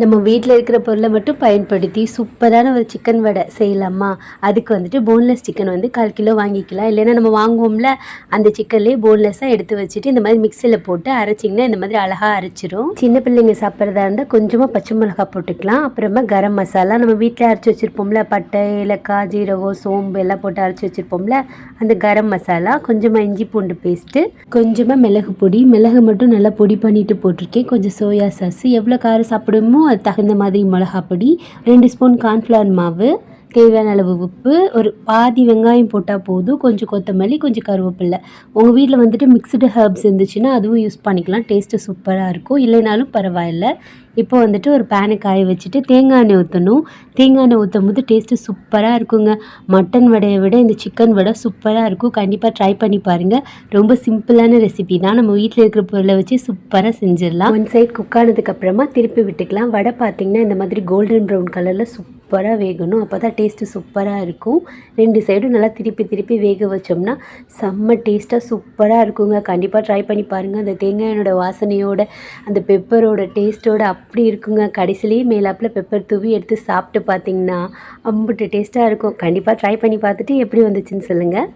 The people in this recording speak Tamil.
நம்ம வீட்டில் இருக்கிற பொருளை மட்டும் பயன்படுத்தி சூப்பரான ஒரு சிக்கன் வடை செய்யலாமா? அதுக்கு வந்துட்டு போன்லெஸ் சிக்கன் வந்து கால் கிலோ வாங்கிக்கலாம். இல்லைன்னா நம்ம வாங்குவோம்ல அந்த சிக்கன்லேயே போன்லெஸ்ஸாக எடுத்து வச்சுட்டு இந்த மாதிரி மிக்சியில் போட்டு அரைச்சிங்கன்னா இந்த மாதிரி அழகாக அரைச்சிரும். சின்ன பிள்ளைங்க சாப்பிட்றதா இருந்தால் கொஞ்சமாக பச்சை மிளகா போட்டுக்கலாம். அப்புறமா கரம் மசாலா நம்ம வீட்டில் அரைச்சி வச்சுருப்போம்ல பட்டை ஏலக்காய் ஜீரகம் சோம்பு எல்லாம் போட்டு அரைச்சி வச்சுருப்போம்ல அந்த கரம் மசாலா கொஞ்சமாக இஞ்சி பூண்டு பேஸ்ட்டு கொஞ்சமாக மிளகு பொடி மிளகு மட்டும் நல்லா பொடி பண்ணிட்டு போட்டிருக்கேன். கொஞ்சம் சோயா சாஸ் எவ்வளோ காரம் சாப்பிடுமோ அது தகுந்த மாதிரி மிளகா பொடி ரெண்டு ஸ்பூன் கார்ன்ஃப்ளவர் மாவு தேவையான அளவு உப்பு ஒரு பாதி வெங்காயம் போட்டால் போதும் கொஞ்சம் கொத்தமல்லி கொஞ்சம் கருவேப்பில்லை. உங்கள் வீட்டில் வந்துட்டு மிக்சடு ஹர்ப்ஸ் இருந்துச்சுன்னா அதுவும் யூஸ் பண்ணிக்கலாம். டேஸ்ட்டு சூப்பராக இருக்கும். இல்லைனாலும் பரவாயில்ல. இப்போ வந்துட்டு ஒரு பேனை காய வச்சுட்டு தேங்காய் எண்ணெய் ஊற்றணும் தேங்காய் எண்ணெய் ஊற்றும் போது டேஸ்ட்டு சூப்பராக இருக்குங்க. மட்டன் வடையை விட இந்த சிக்கன் வடை சூப்பராக இருக்கும். கண்டிப்பாக ட்ரை பண்ணி பாருங்கள் ரொம்ப சிம்பிளான ரெசிபி தான். நம்ம வீட்டில் இருக்கிற பொருளை வச்சு சூப்பராக செஞ்சிடலாம். ஒன் சைட் குக் ஆனதுக்கப்புறமா திருப்பி விட்டுக்கலாம். வடை பார்த்திங்கன்னா இந்த மாதிரி கோல்டன் ப்ரௌன் கலரில் சூப்பர் சூப்பராக வேகணும். அப்போ தான் டேஸ்ட்டு சூப்பராக இருக்கும். ரெண்டு சைடும் நல்லா திருப்பி திருப்பி வேக வச்சோம்னா செம்ம டேஸ்ட்டாக சூப்பராக இருக்குங்க. கண்டிப்பாக ட்ரை பண்ணி பாருங்கள் அந்த தேங்காயோட வாசனையோட அந்த பெப்பரோட டேஸ்ட்டோட அப்படி இருக்குங்க. கடைசிலேயே மேலாப்பில் பெப்பர் தூவி எடுத்து சாப்பிட்டு பார்த்தீங்கன்னா அம்புட்டு டேஸ்ட்டாக இருக்கும். கண்டிப்பாக ட்ரை பண்ணி பார்த்துட்டு எப்படி வந்துச்சுன்னு சொல்லுங்கள்